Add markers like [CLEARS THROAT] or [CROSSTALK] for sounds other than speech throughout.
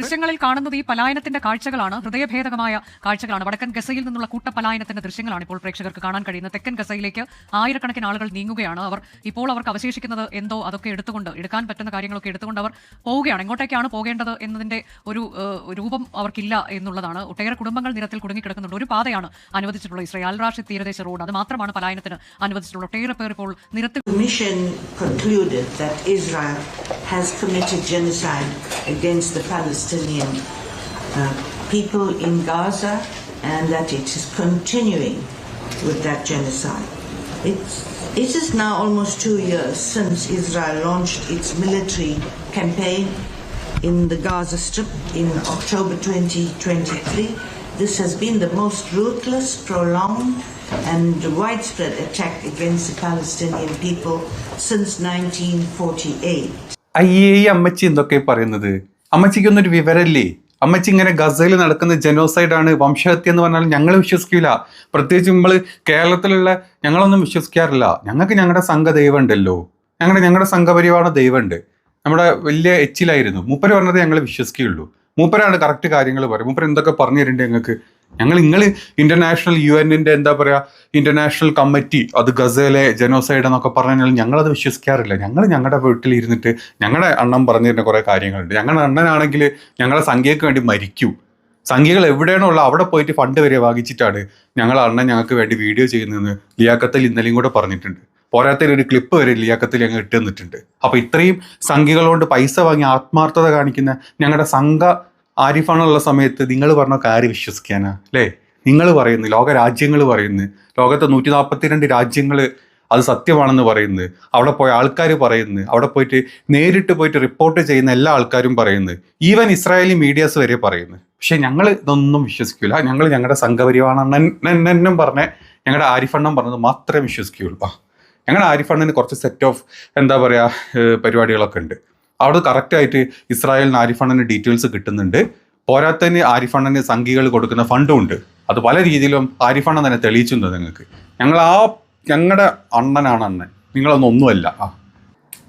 ദൃശ്യങ്ങളിൽ കാണുന്നത് ഈ പലായനത്തിന്റെ കാഴ്ചകളാണ്. ഹൃദയഭേദകമായ കാഴ്ചകളാണ്. വടക്കൻ ഗസയിൽ നിന്നുള്ള കൂട്ടപലായനത്തിന്റെ ദൃശ്യങ്ങളാണ് ഇപ്പോൾ പ്രേക്ഷകർക്ക് കാണാൻ കഴിയുന്നത്. തെക്കൻ ഗസയിലേക്ക് ആയിരക്കണക്കിന് ആളുകൾ നീങ്ങുകയാണ് അവർ. ഇപ്പോൾ അവർക്ക് അവശേഷിക്കുന്നത് എന്തോ അതൊക്കെ എടുത്തുകൊണ്ട് എടുക്കാൻ പറ്റുന്ന കാര്യങ്ങളൊക്കെ എടുത്തുകൊണ്ട് അവർ പോവുകയാണ്. എങ്ങോട്ടേക്കാണ് പോകേണ്ടത് എന്നതിന്റെ ഒരു രൂപം അവർക്കില്ല എന്നുള്ളതാണ്. ഒട്ടേറെ കുടുംബങ്ങൾ നിരത്തിൽ കുടുങ്ങിക്കിടക്കുന്നുണ്ട്. ഒരു പാതയാണ് അനുവദിച്ചിട്ടുള്ളത്. ഇസ്രായേൽ അൽ തീരദേശ റോഡ്. അത് മാത്രമാണ് പലായനത്തിന് അനുവദിച്ചിട്ടുള്ളത്. ഒട്ടേറെ പേർ ഇപ്പോൾ നിരത്തിൽ has committed genocide against the Palestinian uh, people in Gaza and that it is continuing with that genocide. It's, it is now almost two years since Israel launched its military campaign in the Gaza Strip in October 2023. This has been the most ruthless, prolonged, and widespread attack against the Palestinian people since 1948. അയ്യേ ഈ അമ്മച്ചി എന്തൊക്കെ പറയുന്നത് അമ്മച്ചിക്കൊന്നൊരു വിവരല്ലേ? അമ്മച്ചി ഇങ്ങനെ ഗസയിൽ നടക്കുന്ന ജനോസൈഡാണ് വംശഹത്യ എന്ന് പറഞ്ഞാൽ ഞങ്ങൾ വിശ്വസിക്കില്ല പ്രത്യേകിച്ച് നമ്മൾ കേരളത്തിലുള്ള ഞങ്ങളൊന്നും വിശ്വസിക്കാറില്ല. ഞങ്ങൾക്ക് ഞങ്ങളുടെ സംഘ ദൈവമുണ്ടല്ലോ ഞങ്ങളുടെ ഞങ്ങളുടെ സംഘപരിവാണ ദൈവമുണ്ട് നമ്മുടെ വലിയ എച്ചിലായിരുന്നു. മൂപ്പര് പറഞ്ഞത് ഞങ്ങൾ വിശ്വസിക്കുകയുള്ളൂ. മൂപ്പരാണ് കറക്റ്റ് കാര്യങ്ങൾ പറയും മൂപ്പര് എന്തൊക്കെ പറഞ്ഞു തരുന്നുണ്ട് ഞങ്ങൾക്ക്? ഞങ്ങൾ നിങ്ങൾ ഇന്റർനാഷണൽ യു എന്നിന്റെ എന്താ പറയുക ഇന്റർനാഷണൽ കമ്മിറ്റി അത് ഗസയിലെ ജനോസൈഡ് എന്നൊക്കെ പറഞ്ഞാൽ ഞങ്ങളത് വിശ്വസിക്കാറില്ല. ഞങ്ങൾ ഞങ്ങളുടെ വീട്ടിൽ ഇരുന്നിട്ട് ഞങ്ങളുടെ അണ്ണൻ പറഞ്ഞു തരുന്ന കുറേ കാര്യങ്ങളുണ്ട്. ഞങ്ങളുടെ അണ്ണനാണെങ്കിൽ ഞങ്ങളെ സംഖ്യക്ക് വേണ്ടി മരിക്കൂ. സംഖ്യകൾ എവിടെയാണോ ഉള്ളത് അവിടെ പോയിട്ട് ഫണ്ട് വരെ വാങ്ങിച്ചിട്ടാണ് ഞങ്ങൾ അണ്ണൻ ഞങ്ങൾക്ക് വേണ്ടി വീഡിയോ ചെയ്യുന്നതെന്ന് ലിയാക്കത്തിൽ ഇന്നലെയും കൂടെ പറഞ്ഞിട്ടുണ്ട്. പോരാത്തതിൽ ഒരു ക്ലിപ്പ് വരെ ലിയാക്കത്തിൽ ഞങ്ങൾ ഇട്ട് തന്നിട്ടുണ്ട് അപ്പൊ ഇത്രയും സംഖ്യകൾ കൊണ്ട് പൈസ വാങ്ങി ആത്മാർത്ഥത കാണിക്കുന്ന ഞങ്ങളുടെ സംഘ ആരിഫാണുള്ള സമയത്ത് നിങ്ങൾ പറഞ്ഞ കാര്യം വിശ്വസിക്കാനാ അല്ലേ? നിങ്ങൾ പറയുന്നു ലോക രാജ്യങ്ങൾ പറയുന്നു ലോകത്തെ നൂറ്റി നാൽപ്പത്തിരണ്ട് രാജ്യങ്ങൾ അത് സത്യമാണെന്ന് പറയുന്നു അവിടെ പോയ ആൾക്കാർ പറയുന്നു അവിടെ പോയിട്ട് നേരിട്ട് പോയിട്ട് റിപ്പോർട്ട് ചെയ്യുന്ന എല്ലാ ആൾക്കാരും പറയുന്നു ഈവൻ ഇസ്രായേലി മീഡിയാസ് വരെ പറയുന്നു. പക്ഷെ ഞങ്ങൾ ഇതൊന്നും വിശ്വസിക്കില്ല ഞങ്ങൾ ഞങ്ങളുടെ സംഘപരിവാണെന്നും പറഞ്ഞ ഞങ്ങളുടെ ആരിഫണ്ണം പറഞ്ഞത് മാത്രമേ വിശ്വസിക്കുകയുള്ളൂ. ഞങ്ങളുടെ ആരിഫണ്ണിന് കുറച്ച് സെറ്റ് ഓഫ് എന്താ പറയുക പരിപാടികളൊക്കെ ഉണ്ട്. അവിടെ കറക്റ്റായിട്ട് ഇസ്രായേലിന് ആരിഫണ്ണിന് ഡീറ്റെയിൽസ് കിട്ടുന്നുണ്ട്. പോരാത്തതിന് അണ്ണന് സംഘികൾ കൊടുക്കുന്ന ഫണ്ടും ഉണ്ട്. അത് പല രീതിയിലും ആരിഫണ്ണൻ തന്നെ തെളിയിച്ചിട്ടുണ്ട് നിങ്ങൾക്ക്. ഞങ്ങൾ ആ ഞങ്ങളുടെ അണ്ണനാണ് അണ്ണൻ. നിങ്ങളൊന്നും ഒന്നുമല്ല. ആ.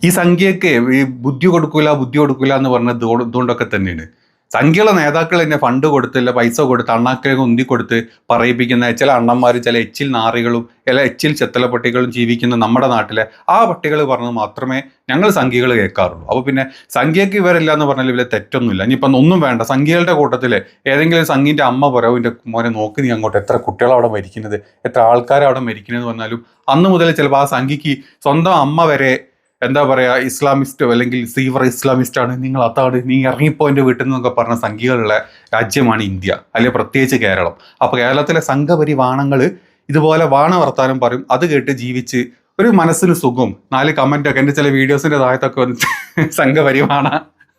ഈ സംഖ്യയൊക്കെ ഈ ബുദ്ധി കൊടുക്കൂല ബുദ്ധി കൊടുക്കൂല എന്ന് പറഞ്ഞത് ഇതോ- ഇതുകൊണ്ടൊക്കെ തന്നെയാണ്. സംഖ്യയുള്ള നേതാക്കൾ തന്നെ ഫണ്ട് കൊടുത്തില്ല പൈസ കൊടുത്ത് അണ്ണാക്കെ ഉന്തി കൊടുത്ത് പറയിപ്പിക്കുന്ന ചില അണ്ണന്മാർ ചില എച്ചിൽ നാറികളും ചില എച്ചിൽ ചെത്തല പട്ടികളും ജീവിക്കുന്ന നമ്മുടെ നാട്ടിലെ ആ പട്ടികൾ പറഞ്ഞത് മാത്രമേ ഞങ്ങൾ സംഖ്യകൾ കേൾക്കാറുള്ളൂ. അപ്പോൾ പിന്നെ സംഖ്യയ്ക്ക് ഇവരില്ല എന്ന് പറഞ്ഞാൽ ഇവരെ തെറ്റൊന്നുമില്ല. ഇനിയിപ്പം ഒന്നും വേണ്ട. സംഖ്യകളുടെ കൂട്ടത്തിൽ ഏതെങ്കിലും സംഖ്യന്റെ അമ്മ പറയും എന്റെ മോനെ നോക്കി നീ അങ്ങോട്ട് എത്ര കുട്ടികൾ അവിടെ മരിക്കുന്നത്? എത്ര ആൾക്കാർ അവിടെ മരിക്കുന്നത് പറഞ്ഞാലും അന്ന് മുതൽ ചിലപ്പോൾ ആ സംഖ്യയ്ക്ക് സ്വന്തം അമ്മ വരെ എന്താ പറയുക ഇസ്ലാമിസ്റ്റോ അല്ലെങ്കിൽ സീവർ ഇസ്ലാമിസ്റ്റ് ആണ് നിങ്ങൾ അതാണ് നീ ഇറങ്ങിപ്പോ എന്റെ വീട്ടിൽ നിന്നൊക്കെ പറഞ്ഞ സംഖ്യകളുള്ള രാജ്യമാണ് ഇന്ത്യ അല്ലെങ്കിൽ പ്രത്യേകിച്ച് കേരളം. അപ്പോൾ കേരളത്തിലെ സംഘപരിവാണങ്ങൾ ഇതുപോലെ വാണ വർത്താനം പറയും അത് കേട്ട് ജീവിച്ച് ഒരു മനസ്സിന് സുഖം. നാല് കമന്റൊക്കെ എന്റെ ചില വീഡിയോസിന്റെ താഴത്തൊക്കെ വന്ന് സംഘപരിവാണ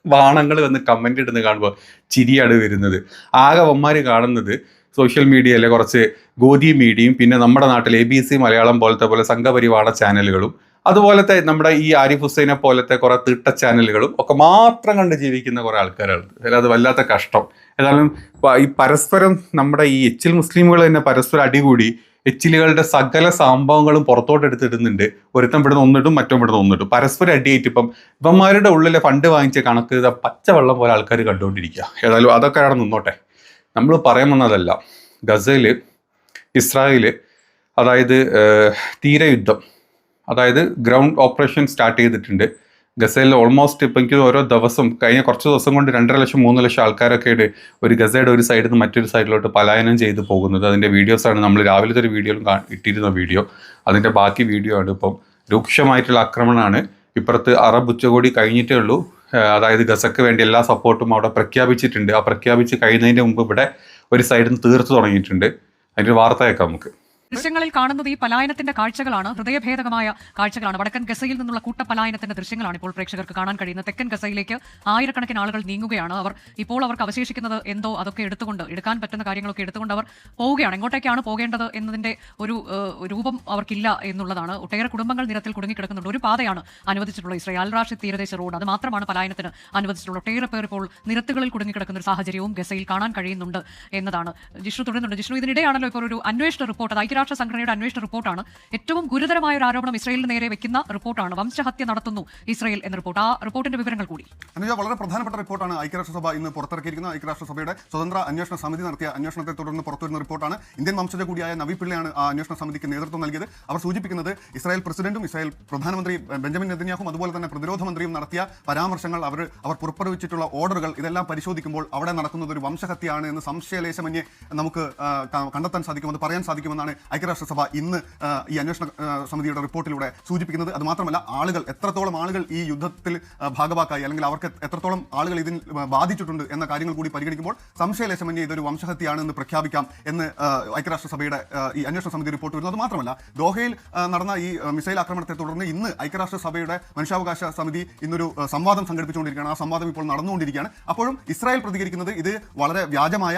വാണങ്ങൾ വന്ന് കമന്റ് ഇടുന്ന കാണുമ്പോൾ ചിരിയാണ് വരുന്നത്. ആകെ വന്മാർ കാണുന്നത് സോഷ്യൽ മീഡിയയിലെ കുറച്ച് ഗോതി മീഡിയയും പിന്നെ നമ്മുടെ നാട്ടിൽ എ ബി സി മലയാളം പോലത്തെ പോലെ സംഘപരിവാണ ചാനലുകളും അതുപോലത്തെ നമ്മുടെ ഈ ആരിഫ് ഹുസൈനെ പോലത്തെ കുറെ തിട്ട ചാനലുകളും ഒക്കെ മാത്രം കണ്ട് ജീവിക്കുന്ന കുറെ ആൾക്കാരാണ്. അത് വല്ലാത്ത കഷ്ടം. ഏതായാലും ഈ പരസ്പരം നമ്മുടെ ഈ എച്ചിൽ മുസ്ലിമുകൾ തന്നെ പരസ്പരം അടികൂടി എച്ചിലുകളുടെ സകല സംഭവങ്ങളും പുറത്തോട്ട് എടുത്തിടുന്നുണ്ട്. ഒരുത്തം ഇവിടുന്ന് ഒന്നിടും മറ്റോ ഇവിടുന്ന് ഒന്നിടും. പരസ്പരം അടിയായിട്ട് ഇപ്പം ഇവന്മാരുടെ ഉള്ളിലെ ഫണ്ട് വാങ്ങിച്ച കണക്ക് പച്ചവെള്ളം പോലെ ആൾക്കാർ കണ്ടുകൊണ്ടിരിക്കുക. ഏതായാലും അതൊക്കെ അവിടെ നിന്നോട്ടെ. നമ്മൾ പറയാൻ വന്നതല്ല ഗസയിൽ ഇസ്രായേൽ അതായത് തീരയുദ്ധം. അതായത് ഗ്രൗണ്ട് ഓപ്പറേഷൻ സ്റ്റാർട്ട് ചെയ്തിട്ടുണ്ട്. ഗസയിൽ ഓൾമോസ്റ്റ് ഇപ്പം എനിക്ക് ഓരോ ദിവസം കഴിഞ്ഞ കുറച്ച് ദിവസം കൊണ്ട് രണ്ടര ലക്ഷം മൂന്ന് ലക്ഷം ആൾക്കാരൊക്കെ ആയിട്ട് ഒരു ഗസയുടെ ഒരു സൈഡിൽ നിന്ന് മറ്റൊരു സൈഡിലോട്ട് പലായനം ചെയ്ത് പോകുന്നത്. അതിന്റെ വീഡിയോസാണ് നമ്മൾ രാവിലത്തെ ഒരു വീഡിയോയിലും ഇട്ടിരുന്ന വീഡിയോ അതിന്റെ ബാക്കി വീഡിയോ ആണ് ഇപ്പം രൂക്ഷമായിട്ടുള്ള ആക്രമണമാണ്. ഇപ്പുറത്ത് അറബ് ഉച്ചകോടി കഴിഞ്ഞിട്ടേ ഉള്ളൂ. അതായത് ഗസക്ക് വേണ്ടി എല്ലാ സപ്പോർട്ടും അവിടെ പ്രഖ്യാപിച്ചിട്ടുണ്ട്. ആ പ്രഖ്യാപിച്ച് കഴിയുന്നതിന്റെ മുമ്പ് ഇവിടെ ഒരു സൈഡിൽ നിന്ന് തീർത്ത് തുടങ്ങിയിട്ടുണ്ട്. അതിന്റെ ഒരു വാർത്ത നമുക്ക്. ദൃശ്യങ്ങളിൽ കാണുന്നത് ഈ പലായനത്തിന്റെ കാഴ്ചകളാണ്. ഹൃദയഭേദകമായ കാഴ്ചകളാണ്. വടക്കൻ ഗസയിൽ നിന്നുള്ള കൂട്ടപലായനത്തിന്റെ ദൃശ്യങ്ങളാണ് ഇപ്പോൾ പ്രേക്ഷകർക്ക് കാണാൻ കഴിയുന്നത്. തെക്കൻ ഗസയിലേക്ക് ആയിരക്കണക്കിന് ആളുകൾ നീങ്ങുകയാണ്. അവർ ഇപ്പോൾ അവർക്ക് അവശേഷിക്കുന്നത് എന്തോ അതൊക്കെ എടുത്തുകൊണ്ട് എടുക്കാൻ പറ്റുന്ന കാര്യങ്ങളൊക്കെ എടുത്തുകൊണ്ട് അവർ പോവുകയാണ്. എങ്ങോട്ടേക്കാണ് പോകേണ്ടത് എന്നതിന്റെ ഒരു രൂപം അവർക്കില്ല എന്നുള്ളതാണ്. ഒട്ടേറെ കുടുംബങ്ങൾ നിരത്തിൽ കുടുങ്ങിക്കിടക്കുന്നുണ്ട്. ഒരു പാതയാണ് അനുവദിച്ചിട്ടുള്ളത്. ഇസ്രായേൽ റാഷി തീരദേശ റോഡ്. അത് മാത്രമാണ് പലായനത്തിന് അനുവദിച്ചിട്ടുള്ളത്. ഒട്ടേറെ പേർ ഇപ്പോൾ നിരത്തുകളിൽ കുടുങ്ങിക്കിടക്കുന്ന ഒരു സാഹചര്യവും ഗസയിൽ കാണാൻ കഴിയുന്നുണ്ട് എന്നതാണ്. ജിഷ്ണു തുടരുന്നുണ്ട് ജിഷ്ണു ഇതിനിടെയാണല്ലോ ഇപ്പോൾ ഒരു അന്വേഷണ റിപ്പോർട്ട്. അത് ഐക്യരാഷ്ട്ര സംഘടനയുടെ അന്വേഷണ റിപ്പോർട്ടാണ്. ഏറ്റവും ഗുരുതരമായ ഒരു ആരോപണം ഇസ്രയേലിന് നേരെ വെക്കുന്ന റിപ്പോർട്ടാണ്. വംശഹത്യ നടത്തുന്നു ഇസ്രയേൽ എന്ന റിപ്പോർട്ട്. ആ റിപ്പോർട്ടിന്റെ വിവരങ്ങൾ കൂടി. അനുജ വളരെ പ്രധാനപ്പെട്ട റിപ്പോർട്ടാണ് ഐക്യരാഷ്ട്രസഭ ഇന്ന് പുറത്തിറക്കിയിരിക്കുന്ന ഐക്യരാഷ്ട്രസഭയുടെ സ്വതന്ത്ര അന്വേഷണ സമിതി നടത്തിയ അന്വേഷണത്തെ തുടർന്ന് പുറത്തുവരുന്ന റിപ്പോർട്ടാണ്. ഇന്ത്യൻ വംശജ കൂടിയായ നവി പിള്ളയാണ് ആ അന്വേഷണ സമിതിക്ക് നേതൃത്വം നൽകിയത്. അവർ സൂചിപ്പിക്കുന്നത് ഇസ്രായേൽ പ്രസിഡന്റും ഇസ്രായേൽ പ്രധാനമന്ത്രി ബെഞ്ചമിൻ നെതന്യാഹും അതുപോലെ തന്നെ പ്രതിരോധ മന്ത്രിയും നടത്തിയ പരാമർശങ്ങൾ അവർ അവർ പുറപ്പെടുവിച്ചിട്ടുള്ള ഓർഡറുകൾ ഇതെല്ലാം പരിശോധിക്കുമ്പോൾ അവിടെ നടക്കുന്നത് ഒരു വംശഹത്യയാണ് എന്ന് സംശയലേശമന്യേ നമുക്ക് കണ്ടെത്താൻ സാധിക്കും സാധിക്കുമെന്ന് പറയാൻ സാധിക്കുമെന്നാണ് ഐക്യരാഷ്ട്രസഭ ഇന്ന് ഈ അന്വേഷണ സമിതിയുടെ റിപ്പോർട്ടിലൂടെ സൂചിപ്പിക്കുന്നത് അത് മാത്രമല്ല ആളുകൾ എത്രത്തോളം ആളുകൾ ഈ യുദ്ധത്തിൽ ഭാഗമാക്കായി അല്ലെങ്കിൽ അവർക്ക് എത്രത്തോളം ആളുകൾ ഇതിൽ ബാധിച്ചിട്ടുണ്ട് എന്ന കാര്യങ്ങൾ കൂടി പരിഗണിക്കുമ്പോൾ സംശയലേശമന്യേ ഇതൊരു വംശഹത്യാണെന്ന് പ്രഖ്യാപിക്കാം എന്ന് ഐക്യരാഷ്ട്രസഭയുടെ ഈ അന്വേഷണ സമിതി റിപ്പോർട്ട് വരുന്നു. അത് മാത്രമല്ല ദോഹയിൽ നടന്ന ഈ മിസൈൽ ആക്രമണത്തെ തുടർന്ന് ഇന്ന് ഐക്യരാഷ്ട്രസഭയുടെ മനുഷ്യാവകാശ സമിതി ഇന്നൊരു സംവാദം സംഘടിപ്പിച്ചുകൊണ്ടിരിക്കുകയാണ്. ആ സംവാദം ഇപ്പോൾ നടന്നുകൊണ്ടിരിക്കുകയാണ്. അപ്പോഴും ഇസ്രായേൽ പ്രതികരിക്കുന്നത് ഇത് വളരെ വ്യാജമായ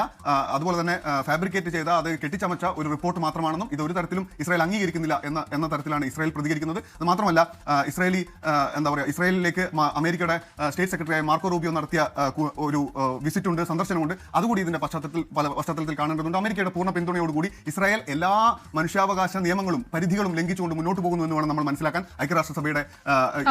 അതുപോലെ തന്നെ ഫാബ്രിക്കേറ്റ് ചെയ്ത അത് കെട്ടിച്ചമച്ച ഒരു റിപ്പോർട്ട് മാത്രമാണെന്നും ഇത് ഒരു തരത്തിലും ഇസ്രായേൽ അംഗീകരിക്കുന്നില്ല എന്ന എന്ന തരത്തിലാണ് ഇസ്രായേൽ പ്രതികരിക്കുന്നത്. അത് മാത്രമല്ല ഇസ്രായേലി എന്താ പറയുക ഇസ്രായേലിലേക്ക് അമേരിക്കയുടെ സ്റ്റേറ്റ് സെക്രട്ടറിയായ മാർക്കോ റൂബിയോ നടത്തിയ ഒരു വിസിറ്റ് ഉണ്ട് സന്ദർശനമുണ്ട്. അതുകൂടി ഇതിന്റെ പശ്ചാത്തലത്തിൽ പല പശ്ചാത്തലത്തിൽ കാണേണ്ടതുണ്ട്. അമേരിക്കയുടെ പൂർണ പിന്തുണയോടുകൂടി ഇസ്രായേൽ എല്ലാ മനുഷ്യാവകാശ നിയമങ്ങളും പരിധികളും ലംഘിച്ചുകൊണ്ട് മുന്നോട്ട് പോകുന്നു എന്ന് വേണം നമ്മൾ മനസ്സിലാക്കാൻ. ഐക്യരാഷ്ട്രസഭയുടെ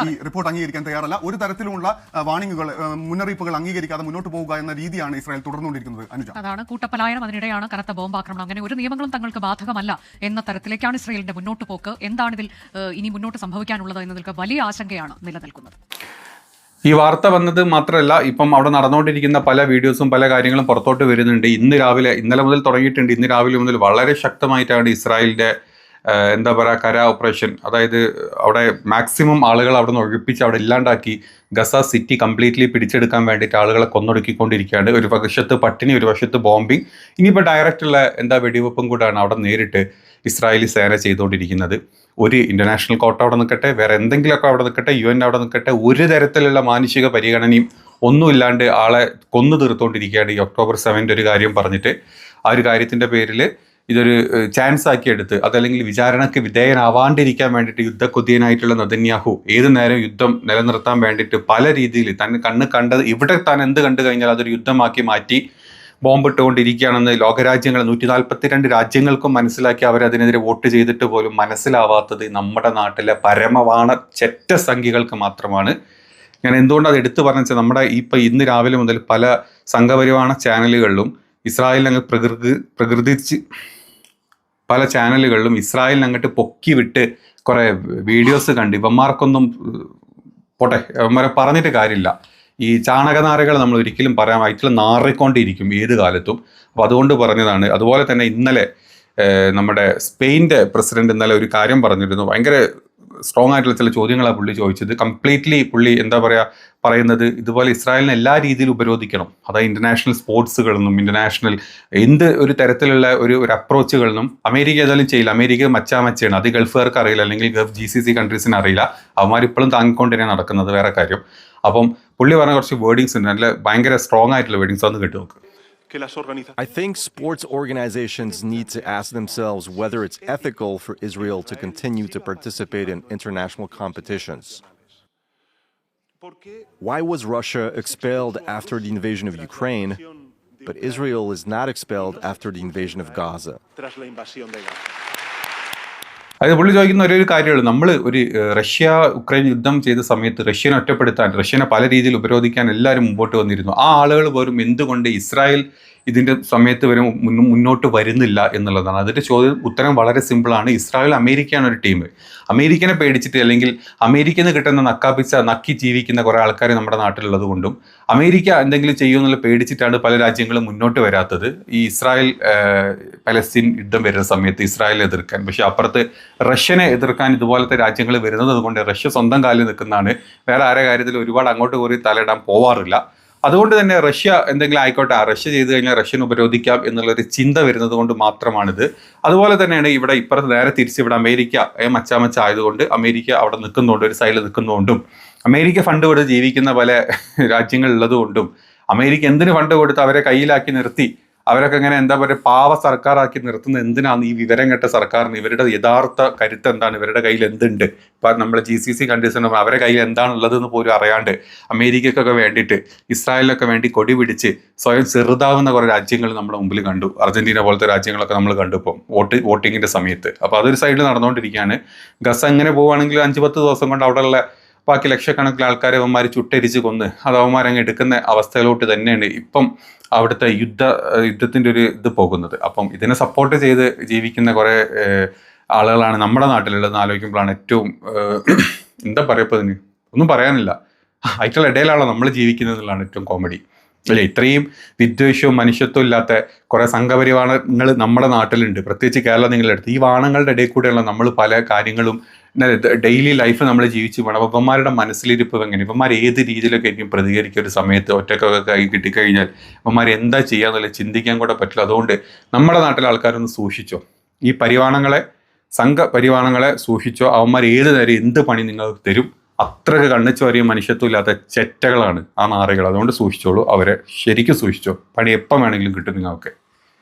ഈ റിപ്പോർട്ട് അംഗീകരിക്കാൻ തയ്യാറല്ല. ഒരു തരത്തിലുള്ള വാണിങ്ങുകൾ മുന്നറിയിപ്പുകൾ അംഗീകരിക്കാതെ മുന്നോട്ട് പോകുക എന്ന രീതിയാണ് ഇസ്രായേൽ തുടർന്നുകൊണ്ടിരിക്കുന്നത്. അനുജ. അതാണ് കൂട്ടപ്പലായനം അതിനിടെയാണ് കനത്ത ബോംബാക്രമണം. അങ്ങനെ ഒരു നിയമങ്ങളും തങ്ങൾക്ക് ബാധകമല്ല. എന്ന തരത്തിലേക്കാണ് ഇസ്രയേലിന്റെ മുന്നോട്ട് പോക്ക്. എന്താണ് ഇതിൽ ഇനി മുന്നോട്ട് സംഭവിക്കാനുള്ളത് എന്നതിൽ വലിയ ആശങ്കയാണ് നിലനിൽക്കുന്നത്. ഈ വാർത്ത വന്നത് മാത്രമല്ല ഇപ്പം അവിടെ നടന്നുകൊണ്ടിരിക്കുന്ന പല വീഡിയോസും പല കാര്യങ്ങളും പുറത്തോട്ട് വരുന്നുണ്ട്. ഇന്ന് രാവിലെ ഇന്നലെ മുതൽ തുടങ്ങിയിട്ടുണ്ട്. ഇന്ന് രാവിലെ മുതൽ വളരെ ശക്തമായിട്ടാണ് ഇസ്രായേലിന്റെ ആ, എന്താ പറയുക കര ഓപ്പറേഷൻ അതായത് അവിടെ മാക്സിമം ആളുകൾ അവിടെ നിന്ന് ഒഴിപ്പിച്ച് അവിടെ ഇല്ലാണ്ടാക്കി ഗസ സിറ്റി കംപ്ലീറ്റ്ലി പിടിച്ചെടുക്കാൻ വേണ്ടിയിട്ട് ആളുകളെ കൊന്നൊടുക്കിക്കൊണ്ടിരിക്കുകയാണ്. ഒരു വശത്ത് പട്ടിണി ഒരു വശത്ത് ബോംബിങ് ഇനിയിപ്പോൾ ഡയറക്റ്റുള്ള എന്താ വെടിവെപ്പും കൂടാണ് അവിടെ നേരിട്ട് ഇസ്രായേലി സേന ചെയ്തുകൊണ്ടിരിക്കുന്നത്. ഒരു ഇന്റർനാഷണൽ കോർട്ട് അവിടെ നിൽക്കട്ടെ വേറെ എന്തെങ്കിലുമൊക്കെ അവിടെ നിൽക്കട്ടെ യു എൻ അവിടെ നിൽക്കട്ടെ ഒരു തരത്തിലുള്ള മാനുഷിക പരിഗണനയും ഒന്നുമില്ലാണ്ട് ആളെ കൊന്നു തീർത്തുകൊണ്ടിരിക്കുകയാണ് ഈ ഒക്ടോബർ സെവന്റെ ഒരു കാര്യം പറഞ്ഞിട്ട്. ആ ഒരു കാര്യത്തിന്റെ പേരിൽ ഇതൊരു ചാൻസ് ആക്കി എടുത്ത് അതല്ലെങ്കിൽ വിചാരണയ്ക്ക് വിധേയനാവാണ്ടിരിക്കാൻ വേണ്ടിയിട്ട് യുദ്ധക്കൊതിയനായിട്ടുള്ള നദന്യാഹു ഏത് നേരം യുദ്ധം നിലനിർത്താൻ വേണ്ടിയിട്ട് പല രീതിയിൽ തന്നെ കണ്ണ് കണ്ടത് ഇവിടെ താൻ എന്ത് കണ്ടു കഴിഞ്ഞാൽ അതൊരു യുദ്ധമാക്കി മാറ്റി ബോംബിട്ടുകൊണ്ടിരിക്കുകയാണെന്ന് ലോകരാജ്യങ്ങൾ നൂറ്റി നാൽപ്പത്തിരണ്ട് രാജ്യങ്ങൾക്കും മനസ്സിലാക്കി അവരതിനെതിരെ വോട്ട് ചെയ്തിട്ട് പോലും മനസ്സിലാവാത്തത് നമ്മുടെ നാട്ടിലെ പരമവാണ ചെറ്റ സംഖ്യകൾക്ക് മാത്രമാണ്. ഞാൻ എന്തുകൊണ്ട് അത് എടുത്തു പറഞ്ഞാൽ നമ്മുടെ ഇപ്പം ഇന്ന് രാവിലെ മുതൽ പല സംഘപരിവാണ ചാനലുകളിലും ഇസ്രായേലിനെ അങ്ങ് പ്രകൃതി പ്രകൃതിച്ച് പല ചാനലുകളിലും ഇസ്രായേലിന് അങ്ങോട്ട് പൊക്കി വിട്ട് കുറേ വീഡിയോസ് കണ്ട് ഇവന്മാർക്കൊന്നും പോട്ടെ ഇവന്മാരെ പറഞ്ഞിട്ട് കാര്യമില്ല. ഈ ചാണകനാരകൾ നമ്മൾ ഒരിക്കലും പറയാൻ വയറ്റിൽ നാറിക്കൊണ്ടിരിക്കും ഏത് കാലത്തും. അപ്പോൾ അതുകൊണ്ട് പറഞ്ഞതാണ്. അതുപോലെ തന്നെ ഇന്നലെ നമ്മുടെ സ്പെയിന്റെ പ്രസിഡന്റ് ഇന്നലെ ഒരു കാര്യം പറഞ്ഞിരുന്നു. ഭയങ്കര സ്ട്രോങ് ആയിട്ടുള്ള ചില ചോദ്യങ്ങളാണ് പുള്ളി ചോദിച്ചത്. കംപ്ലീറ്റ്ലി പുള്ളി എന്താ പറയുക പറയുന്നത് ഇതുപോലെ ഇസ്രായേലിനെ എല്ലാ രീതിയിലും ഉപരോധിക്കണം. അതായത് ഇന്റർനാഷണൽ സ്പോർട്സുകളിൽ നിന്നും ഇന്റർനാഷണൽ എന്ത് ഒരു തരത്തിലുള്ള ഒരു ഒരു അപ്രോച്ചുകളിൽ നിന്നും അമേരിക്ക ഏതായാലും ചെയ്യില്ല. അമേരിക്ക മച്ചാമച്ചയാണ്. അത് ഗൾഫുകാർക്ക് അറിയില്ല. അല്ലെങ്കിൽ ഗൾഫ് ജി സി സി കൺട്രീസിന് അറിയില്ല. അവന്മാർ ഇപ്പോഴും താങ്ങിക്കൊണ്ട് തന്നെയാണ് നടക്കുന്നത്. വേറെ കാര്യം. അപ്പം പുള്ളി പറഞ്ഞ കുറച്ച് വേർഡിങ്സ് ഉണ്ട്. നല്ല ഭയങ്കര സ്ട്രോങ് ആയിട്ടുള്ള വേർഡിങ്സ് ഒന്ന് കേട്ട് നോക്ക്. I think sports organizations need to ask themselves whether it's ethical for Israel to continue to participate in international competitions. Why was Russia expelled after the invasion of Ukraine, but Israel is not expelled after the invasion of Gaza? അതായത് പുള്ളി ചോദിക്കുന്ന ഒരേ ഒരു കാര്യമുള്ളൂ. നമ്മൾ ഒരു Russia Ukraine യുദ്ധം ചെയ്ത സമയത്ത് റഷ്യനെ ഒറ്റപ്പെടുത്താൻ റഷ്യനെ പല രീതിയിൽ ഉപരോധിക്കാൻ എല്ലാവരും മുമ്പോട്ട് വന്നിരുന്നു. ആ ആളുകൾ പോലും എന്തുകൊണ്ട് ഇസ്രായേൽ ഇതിന്റെ സമയത്ത് വരെ മുന്നോ- മുന്നോട്ട് വരുന്നില്ല എന്നുള്ളതാണ്. അതിന്റെ ചോദ്യം ഉത്തരം വളരെ സിമ്പിളാണ് ഇസ്രായേൽ അമേരിക്കയാണ് ഒരു ടീം അമേരിക്കനെ പേടിച്ചിട്ട് അല്ലെങ്കിൽ അമേരിക്കയിൽ നിന്ന് കിട്ടുന്ന നക്കാപ്പിച്ച നക്കി ജീവിക്കുന്ന കുറേ ആൾക്കാർ നമ്മുടെ നാട്ടിലുള്ളത് കൊണ്ടും അമേരിക്ക എന്തെങ്കിലും ചെയ്യുമെന്നുള്ള പേടിച്ചിട്ടാണ് പല രാജ്യങ്ങളും മുന്നോട്ട് വരാത്തത്. ഈ ഇസ്രായേൽ പലസ്തീൻ യുദ്ധം വരുന്ന സമയത്ത് ഇസ്രായേലിനെ എതിർക്കാൻ. പക്ഷേ അപ്പുറത്ത് റഷ്യനെ എതിർക്കാൻ ഇതുപോലത്തെ രാജ്യങ്ങൾ വരുന്നത് കൊണ്ട് റഷ്യ സ്വന്തം കാലിൽ നിൽക്കുന്നതാണ്. വേറെ ആരെ കാര്യത്തിൽ ഒരുപാട് അങ്ങോട്ട് കയറി തലയിടാൻ പോവാറില്ല. അതുകൊണ്ട് തന്നെ റഷ്യ എന്തെങ്കിലും ആയിക്കോട്ടെ റഷ്യ ചെയ്തു കഴിഞ്ഞാൽ റഷ്യൻ ഉപരോധിക്കാം എന്നുള്ളൊരു ചിന്ത വരുന്നത് കൊണ്ട് മാത്രമാണിത്. അതുപോലെ തന്നെയാണ് ഇവിടെ ഇപ്പുറത്ത് നേരെ തിരിച്ച് ഇവിടെ അമേരിക്ക മച്ചാമച്ച ആയതുകൊണ്ട് അമേരിക്ക അവിടെ നിൽക്കുന്നുണ്ട് ഒരു സൈഡിൽ നിൽക്കുന്നതുകൊണ്ടും അമേരിക്ക ഫണ്ട് കൊടുത്ത് ജീവിക്കുന്ന പല [LAUGHS] രാജ്യങ്ങളുള്ളതുകൊണ്ടും അമേരിക്ക എന്തിനു ഫണ്ട് കൊടുത്ത് അവരെ കയ്യിലാക്കി നിർത്തി? അവരൊക്കെ ഇങ്ങനെ എന്താ പറയുക പാവ സർക്കാരാക്കി നിർത്തുന്നത് എന്തിനാണ് ഈ വിവരം കെട്ട സർക്കാരിന്? ഇവരുടെ യഥാർത്ഥ കരുത്ത് എന്താണ്? ഇവരുടെ കയ്യിൽ എന്തുണ്ട്? ഇപ്പം നമ്മുടെ ജി സി സി കണ്ടീഷൻ അവരുടെ കയ്യിൽ എന്താണുള്ളത് എന്ന് പോലും അറിയാണ്ട് അമേരിക്കക്കൊക്കെ വേണ്ടിയിട്ട് ഇസ്രായേലിനൊക്കെ വേണ്ടി കൊടി പിടിച്ച് സ്വയം ചെറുതാവുന്ന കുറേ രാജ്യങ്ങൾ നമ്മുടെ മുമ്പിൽ കണ്ടു. അർജന്റീന പോലത്തെ രാജ്യങ്ങളൊക്കെ നമ്മൾ കണ്ടു ഇപ്പം വോട്ട് വോട്ടിങ്ങിന്റെ സമയത്ത്. അപ്പോൾ അതൊരു സൈഡിൽ നടന്നുകൊണ്ടിരിക്കുകയാണ് ഗസ എങ്ങനെ പോവുകയാണെങ്കിൽ അഞ്ച് പത്ത് ദിവസം കൊണ്ട് അവിടെയുള്ള ബാക്കി ലക്ഷക്കണക്കിന് ആൾക്കാരെ അവന്മാർ ചുട്ടരിച്ച് കൊന്ന് അത് അവന്മാരങ്ങ് എടുക്കുന്ന അവസ്ഥയിലോട്ട് തന്നെയാണ് ഇപ്പം അവിടുത്തെ യുദ്ധ യുദ്ധത്തിന്റെ ഒരു ഇത് പോകുന്നത്. അപ്പം ഇതിനെ സപ്പോർട്ട് ചെയ്ത് ജീവിക്കുന്ന കുറേ ആളുകളാണ് നമ്മുടെ നാട്ടിലുള്ളതെന്ന് ആലോചിക്കുമ്പോഴാണ് ഏറ്റവും [CLEARS THROAT] എന്താ ഇതിന്? ഒന്നും പറയാനില്ല. അയറ്റുള്ള ഇടയിലാണോ നമ്മൾ ജീവിക്കുന്നത് എന്നുള്ളതാണ് ഏറ്റവും കോമഡി അല്ലേ? ഇത്രയും വിദ്വേഷവും മനുഷ്യത്വം ഇല്ലാത്ത കുറേ സംഘപരിവാണങ്ങൾ നമ്മുടെ നാട്ടിലുണ്ട്. പ്രത്യേകിച്ച് കേരളം നിങ്ങളുടെ അടുത്ത്. ഈ വാണങ്ങളുടെ ഇടയിൽ കൂടെയുള്ള നമ്മൾ പല കാര്യങ്ങളും ഡെയിലി ലൈഫ് നമ്മൾ ജീവിച്ച് പോകണം അപ്പോൾ ഇവന്മാരുടെ മനസ്സിലിരിപ്പ് എങ്ങനെ ഇവന്മാർ ഏത് രീതിയിലൊക്കെ ആയിരിക്കും പ്രതികരിക്കുക ഒരു സമയത്ത് ഒറ്റക്കൊക്കെ കൈ കിട്ടിക്കഴിഞ്ഞാൽ ഇവന്മാർ എന്താ ചെയ്യാന്നുള്ള ചിന്തിക്കാൻ കൂടെ പറ്റില്ല. അതുകൊണ്ട് നമ്മുടെ നാട്ടിലെ ആൾക്കാരൊന്ന് സൂക്ഷിച്ചോ. ഈ പരിവാണങ്ങളെ സംഘ പരിവാണങ്ങളെ സൂക്ഷിച്ചോ. അവന്മാർ ഏത് നേരം എന്ത് പണി നിങ്ങൾക്ക് തരും? അത്രയ്ക്ക് കണ്ണിച്ചു മനുഷ്യത്വമില്ലാത്ത ചെറ്റകളാണ് ആ നാറികൾ. അതുകൊണ്ട് സൂക്ഷിച്ചോളൂ. അവരെ ശരിക്കും സൂക്ഷിച്ചോ. പണി എപ്പം വേണമെങ്കിലും കിട്ടും നിങ്ങൾക്ക്